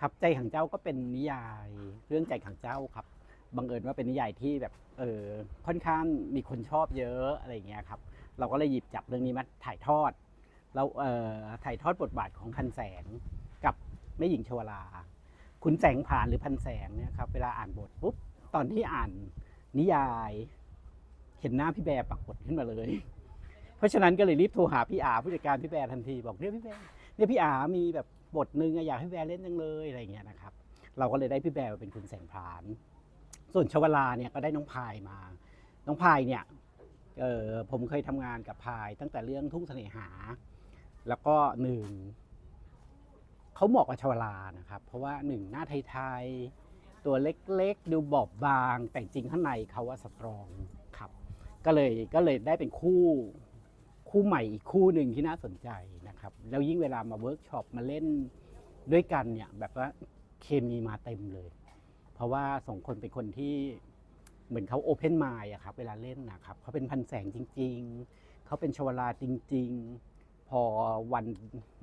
ครับใจขังเจ้าก็เป็นนิยายเรื่องใจขังเจ้าครับบังเอิญว่าเป็นนิยายที่แบบเออค่อนข้างมีคนชอบเยอะอะไรเงี้ยครับ เราก็เลยหยิบจับเรื่องนี้มาถ่ายทอดแล้วเอ่อถ่ายทอดบทบาทของพันแสงกับแม่หญิงชวลา คุณแสงผ่านหรือพันแสงเนี่ยครับเวลาอ่านบทปุ๊บตอนที่อ่านนิยาย เห็นหน้าพี่แบร์ปรากฏขึ้นมาเลย เพราะฉะนั้นก็เลยรีบโทรหาพี่อาผู้จัดการพี่แบร์ทันทีบอกเนี่ยพี่แบร์ เนี่ยพี่อามีแบบบทหนึ่งอยากให้แบร์เล่นจังเลยอะไรเงี้ยนะครับ เราก็เลยได้พี่แบร์เป็นคุณแสงพราน ส่วนชวลาเนี่ยก็ได้น้องพายมา น้องพายเนี่ยเออผมเคยทำงานกับพายตั้งแต่เรื่องทุ่งเสน่หา แล้วก็หนึ่งเขาเหมาะกับชวลานะครับ เพราะว่าหนึ่งหน้าไทยๆตัวเล็กๆ ดูบอบบาง แต่จริงข้างในเขาว่าสตรองครับ ก็เลยก็เลยได้เป็นคู่ คู่ใหม่อีกคู่หนึ่งที่น่าสนใจนะครับ แล้วยิ่งเวลามาเวิร์กช็อปมาเล่นด้วยกันเนี่ยแบบว่าเคมีมาเต็มเลย เพราะว่าสองคนเป็นคนที่เหมือนเขาโอเพนไมล์อะครับเวลาเล่นนะครับเขาเป็นพันแสงจริง ๆ เขาเป็นชวลาจริง ๆ พอวัน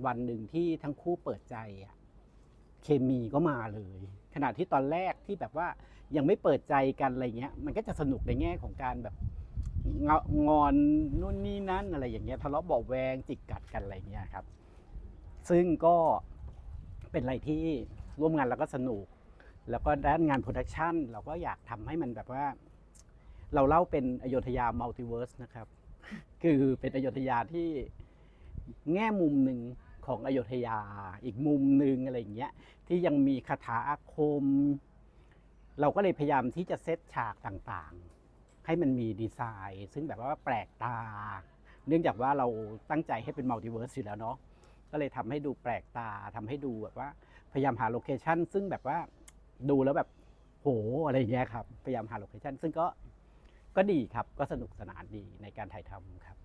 วันหนึ่งที่ทั้งคู่เปิดใจอะเคมีก็มาเลย ขณะที่ตอนแรกที่แบบว่ายังไม่เปิดใจกันอะไรเงี้ย มันก็จะสนุกในแง่ของการแบบ งางอนนู่นนี่นั่นอะไรอย่างเงี้ยทะเลาะเบาะแวงจิกกัดกันอะไรเงี้ยครับ ซึ่งก็เป็นอะไรที่ร่วมงานแล้วก็สนุก แล้วก็ด้านงานโปรดักชันเราก็อยากทำให้มันแบบว่า เราเล่าเป็นอโยธยามัลติเวิร์สนะครับ คือเป็นอโยธยาที่แง่มุมหนึ่งของอโยธยา อีกมุมหนึ่งอะไรอย่างเงี้ยที่ยังมีคาถาอาคม เราก็เลยพยายามที่จะเซตฉากต่างๆ ให้มันมีดีไซน์ ซึ่งแบบว่าแปลกตา เนื่องจากว่าเราตั้งใจให้เป็นมัลติเวิร์สอยู่แล้วเนาะก็เลยทำให้ดูแปลกตาทำให้ดูแบบว่า พยายามหาโลเคชันซึ่งแบบว่าดูแล้วแบบโหอะไรอย่างเงี้ยครับ พยายามหาโลเคชันซึ่งก็ก็ดีครับก็สนุกสนานดีในการถ่ายทำครับ